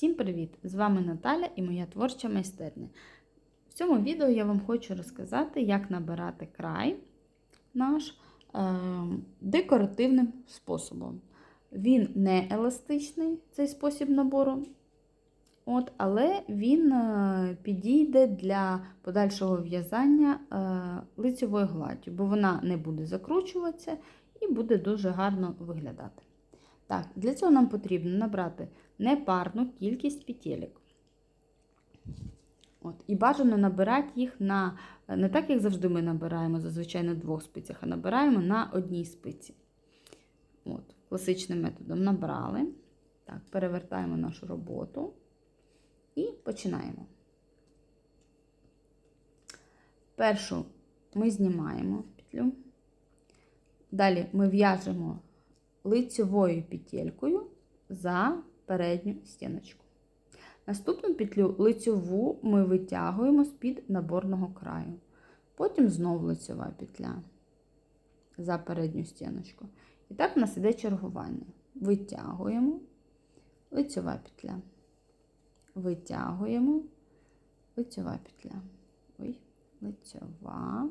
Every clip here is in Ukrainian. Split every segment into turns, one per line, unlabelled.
Всім привіт! З вами Наталя і моя творча майстерня. В цьому відео я вам хочу розказати, як набирати край наш е, декоративним способом. Він не еластичний, цей спосіб набору, от, але він е, підійде для подальшого в'язання е, лицевою гладдю, бо вона не буде закручуватися і буде дуже гарно виглядати. Так, Для цього нам потрібно набрати непарну кількість петелек. От. І бажано набирати їх на, не так, як завжди ми набираємо зазвичай на двох спицях, а набираємо на одній спиці. От. Класичним методом набрали. Так, Перевертаємо нашу роботу і починаємо. Першу ми знімаємо петлю. Далі ми в'яжемо лицевою петелькою за передню стіночку. Наступну петлю лицьову ми витягуємо з-під наборного краю. Потім знову лицьова петля за передню стіночку. І так у нас іде чергування. Витягуємо, лицьова петля. Витягуємо, лицьова петля. Ой, лицьова,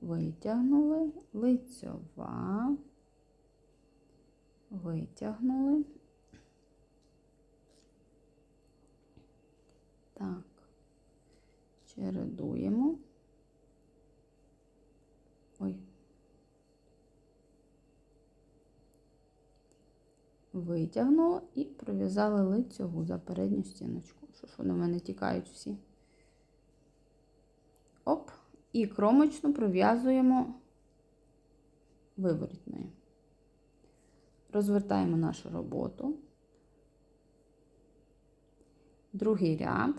витягнули, лицьова витягнули. Так, чередуємо. Ой. Витягнула і пров'язали лицьову за передню стіночку. Що ж вони в мене тікають всі? Оп, і кромочну пров'язуємо виворітною. Розвертаємо нашу роботу. Другий ряд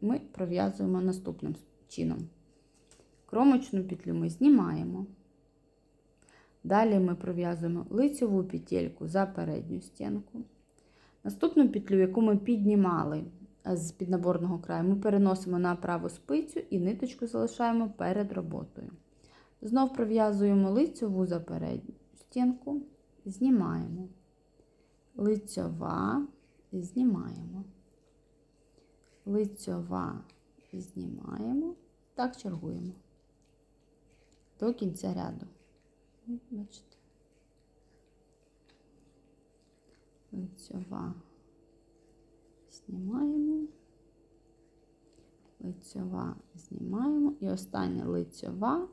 ми пров'язуємо наступним чином. Кромочну петлю ми знімаємо. Далі ми пров'язуємо лицеву петельку за передню стінку. Наступну петлю, яку ми піднімали з піднаборного краю, ми переносимо на праву спицю і ниточку залишаємо перед роботою. Знов пров'язуємо лицеву за передню стінку знімаємо. Лицьова, знімаємо. Лицьова, знімаємо. Так чергуємо. До кінця ряду. Бачите. Лицьова, знімаємо. Лицьова, знімаємо. І остання лицьова.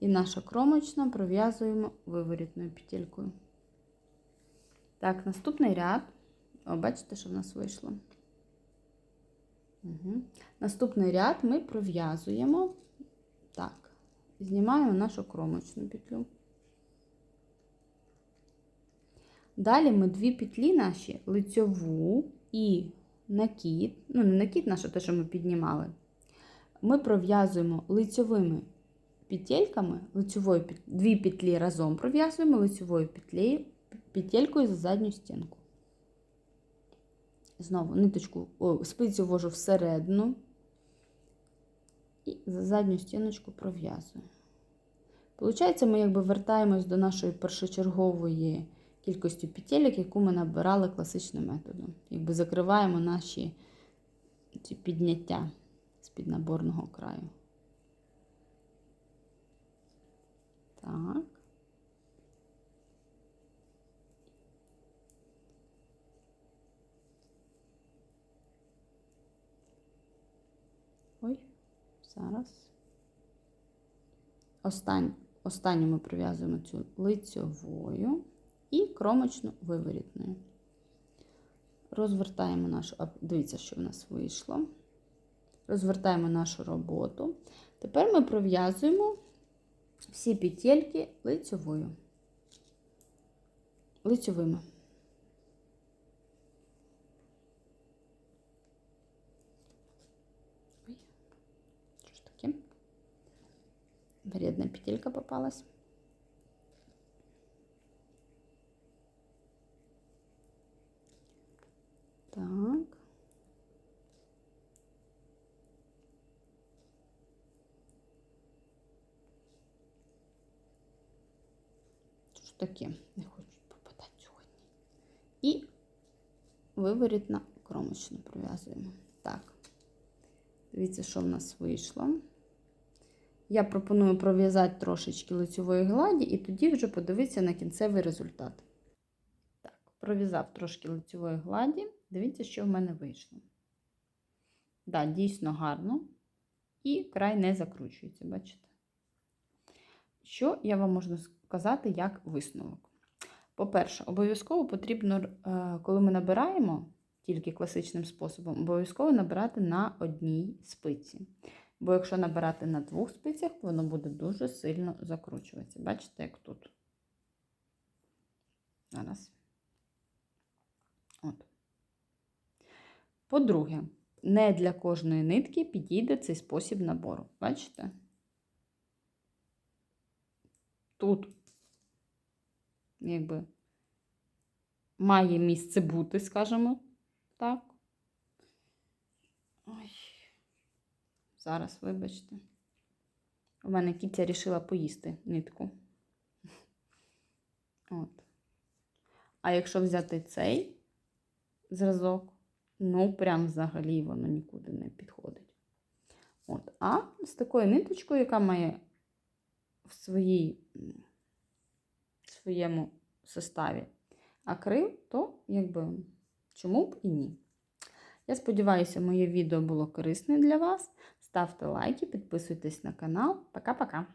І наша кромочна пров'язуємо виворітною петелькою. Так, наступний ряд. О, бачите, що в нас вийшло. Угу. Наступний ряд ми пров'язуємо. Так, знімаємо нашу кромочну петлю. Далі ми дві петлі наші лицьову і накид, ну, не накид наш, те, що ми піднімали, ми пров'язуємо лицьовими петельками, лицьовою, дві петлі разом пров'язуємо лицьовою петлею петелькою за задню стінку. Знову ниточку, о, спицю ввожу всередину і за задню стіночку пров'язую. Получається, ми якби вертаємось до нашої першочергової кількості петелек, яку ми набирали класичним методом. Якби закриваємо наші ці підняття з під наборного краю. Так. Ой, зараз. Остань, останню ми прив'язуємо цю лицьовою і кромочну виворітною. Розвертаємо нашу, дивіться, що в нас вийшло. Розвертаємо нашу роботу. Тепер ми пров'язуємо всі петельки лицьовою. Лицьовими. Вредная петелька попалась. Так. Що таке? Не хочуть попадати сьогодні. І виворітна кромочно пров'язуємо. Так. Дивіться, що в нас вийшло. Я пропоную пров'язати трошечки лицьової гладі, і тоді вже подивитися на кінцевий результат. Так, пров'язав трошки лицьової гладі. Дивіться, що в мене вийшло. Да, дійсно гарно. І край не закручується, бачите? Що я вам можу сказати як висновок? По-перше, обов'язково потрібно, е, коли ми набираємо тільки класичним способом, обов'язково набирати на одній спиці. Бо якщо набирати на двох спицях, воно буде дуже сильно закручуватися. Бачите, як тут? Зараз. От. По-друге, не для кожної нитки підійде цей спосіб набору. Бачите? Тут, якби, має місце бути, скажімо так. Зараз, вибачте. У мене кітя рішила поїсти нитку. От. А якщо взяти цей зразок, ну, прям взагалі воно нікуди не підходить. От. А з такою ниточкою, яка має в своїй, в своєму составі акрил, то якби чому б і ні. Я сподіваюся, моє відео було корисне для вас. Ставте лайки, підписуйтесь на канал. Пока-пока!